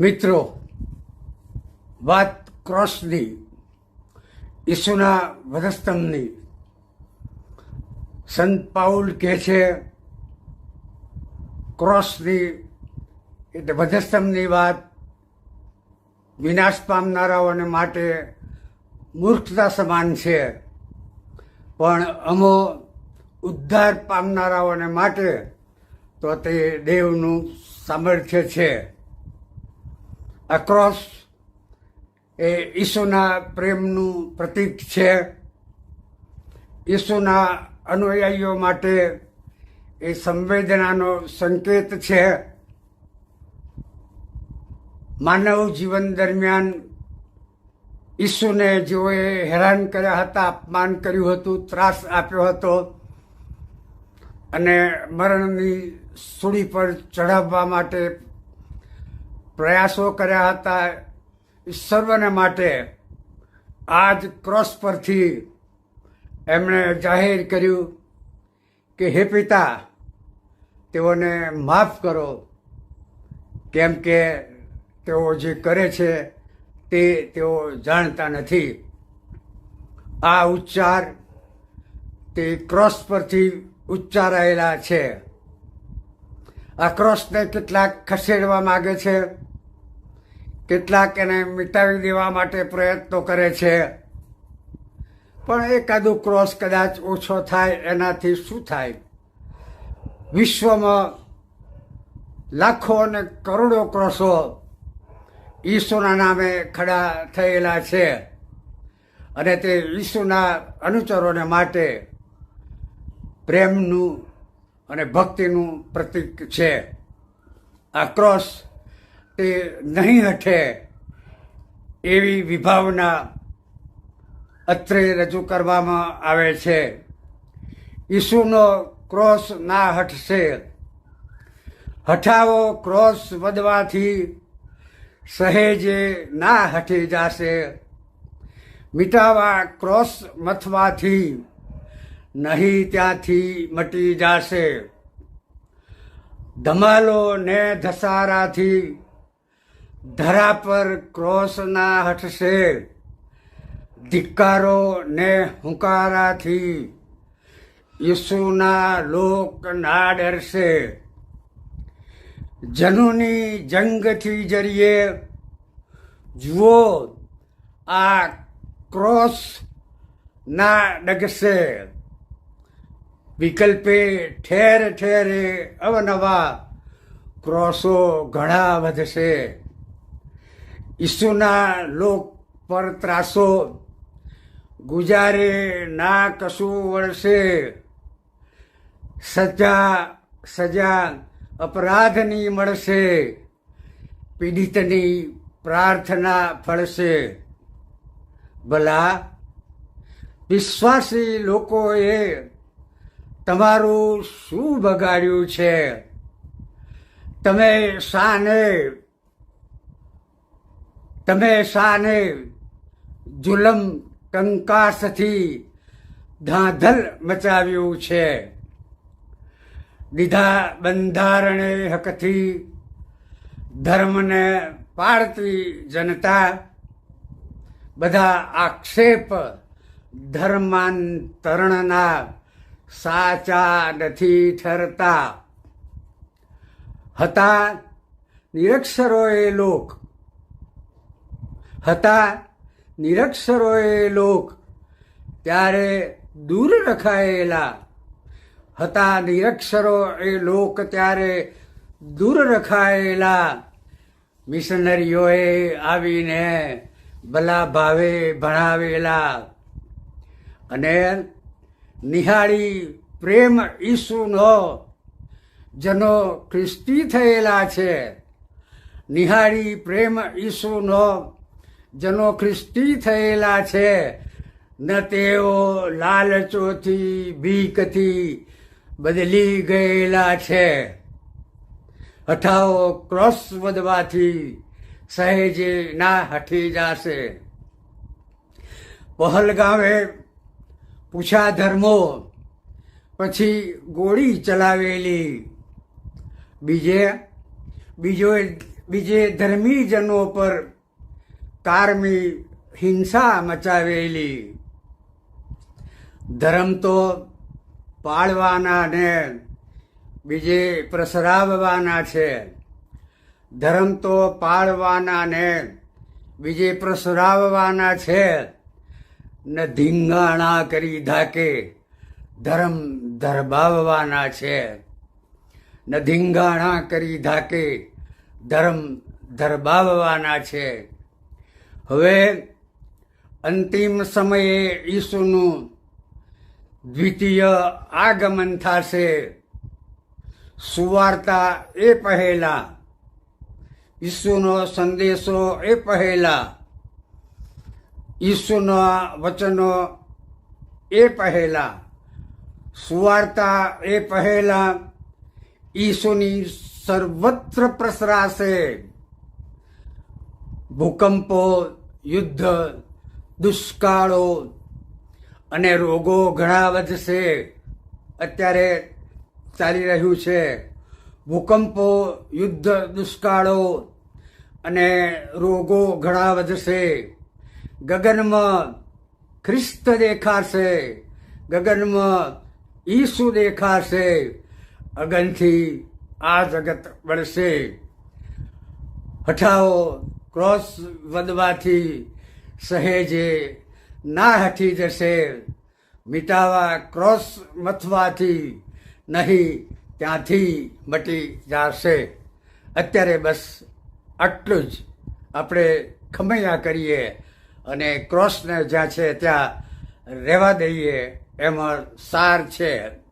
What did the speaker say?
મિત્રો, વાત ક્રોસની, ઈસુના વધસ્તંભની સંત પાઉલ કહે છે, ક્રોસની એટલે વધસ્તંભની વાત વિનાશ પામનારાઓને માટે મૂર્ખતા સમાન છે. પણ અમો ઉદ્ધાર પામનારાઓને માટે તો તે દેવનું સામર્થ્ય છે. આ ક્રોસ એ ઈસુના પ્રેમનું પ્રતીક છે. ઈસુના અનુયાયીઓ માટે એ સંવેદનાનો સંકેત છે. માનવ જીવન દરમિયાન ઈસુને જેઓએ હેરાન કર્યા હતા, અપમાન કર્યું હતું, ત્રાસ આપ્યો હતો અને મરણની સુડી પર ચઢાવવા માટે પ્રયાસો કર્યા હતા સર્વને માટે આ જ ક્રોસ પરથી એમણે જાહેર કર્યું કે, હે પિતા, તેઓને માફ કરો. કેમ કે તેઓ જે કરે છે તે તેઓ જાણતા નથી. આ ઉચ્ચાર તે ક્રોસ પરથી ઉચ્ચારાયેલા છે. આ ક્રોસને કેટલાક ખસેડવા માગે છે. કેટલાક એને મિટાવી દેવા માટે પ્રયત્નો કરે છે. પણ એકાદું ક્રોસ કદાચ ઓછો થાય, એનાથી શું થાય? વિશ્વમાં લાખો અને કરોડો ક્રોસો ઈસુના નામે ખડા થયેલા છે. અને તે ઈસુના અનુચરોને માટે પ્રેમનું અને ભક્તિનું પ્રતીક છે. આ ક્રોસ તે નહીં હઠે એવી વિભાવના અત્રે રજૂ કરવામાં આવે છે. ઈસુનો ક્રોસ ના હટશે. હઠાવો ક્રોસ વધવાથી સહેજે ના હટી જાશે. મિટાવા ક્રોસ મથવાથી નહીં ત્યાંથી મટી જાશે. ધમાલો ને ધસારાથી ધરા પર ક્રોસ ના હટશે. ધિક્કારો ને હુંકારાથી ઈસુના લોક ના ડરશે જનુની જંગથી જરીએ. જુઓ, આ ક્રોસ ના ડગશે. વિકલ્પે ઠેર ઠેરે અવનવા ક્રોસો ઘણા વધશે. ઈસુના લોક પર ત્રાસો. ગુજારે ના કશું વળશે. સજા સજા અપરાધની મળશે. પીડિતની પ્રાર્થના ફળશે. ભલા, વિશ્વાસી લોકોએ તમારું શું બગાડ્યું છે? તમે શાને તમે શાને જુલમ કંકાસથી ધાંધલ મચાવ્યું છે. દીધા બંધારણે હકથી ધર્મને પાળતી જનતા બધા આક્ષેપ ધર્માંતરણના સાચા નથી ઠરતા. હતા નિરક્ષરોએ લોક હતા. નિરક્ષરોએ લોક ત્યારે દૂર રખાયેલા હતા. નિરક્ષરો એ લોક ત્યારે દૂર રખાયેલા. મિશનરીઓએ આવીને ભલા ભાવે ભણાવેલા. અને નિહાળી પ્રેમ ઈસુનો જનો ખ્રિસ્તી થયેલા છે. નિહાળી પ્રેમ ઈસુનો જનો ખ્રિસ્તી થયેલા છે. ન તેઓ લાલચોથી ભીખથી બદલી ગયેલા છે. હઠાઓ ક્રોસ વધવાથી સહેજે ના હઠી જાશે. પહલગામે પૂછા ધર્મો, પછી ગોળી ચલાવેલી. બીજે બીજો બીજે ધર્મીજનો પર કારમી હિંસા મચાવેલી. ધર્મ તો પાળવાના ને બીજે પ્રસરાવવાના છે. ધર્મ તો પાળવાના ને બીજે પ્રસરાવવાના છે. ને ધીંગાણા કરી ધાકે ધર્મ ધરબાવવાના છે. ને ધીંગાણા કરી ધાકે ધર્મ ધરબાવવાના છે. હવે અંતિમ સમયે ઈસુનું દ્વિતીય આગમન થશે. સુવાર્તા એ પહેલા, ઈસુનો સંદેશો એ પહેલા, ઈસુના વચનો એ પહેલા, સુવાર્તા એ પહેલા, ઈસુની સર્વત્ર પ્રસરાશે. ભૂકંપો, યુદ્ધ, દુષ્કાળો અને રોગો ઘણા વધશે. અત્યારે ચાલી રહ્યું છે. ભૂકંપો, યુદ્ધ, દુષ્કાળો અને રોગો ઘણા વધશે. ગગનમાં ખ્રિસ્ત દેખાશે. ગગનમાં ઈસુ દેખાશે. અગનથી આ જગત બળશે હઠાઓ ક્રોસ વધવાથી સહેજે ના હટી જશે. મિટાવા ક્રોસ મથવાથી નહીં, ત્યાંથી મટી જશે. અત્યારે બસ આટલું જ. આપણે ખમૈયા કરીએ અને ક્રોસને જ્યાં છે ત્યાં રહેવા દઈએ. એમાં સાર છે.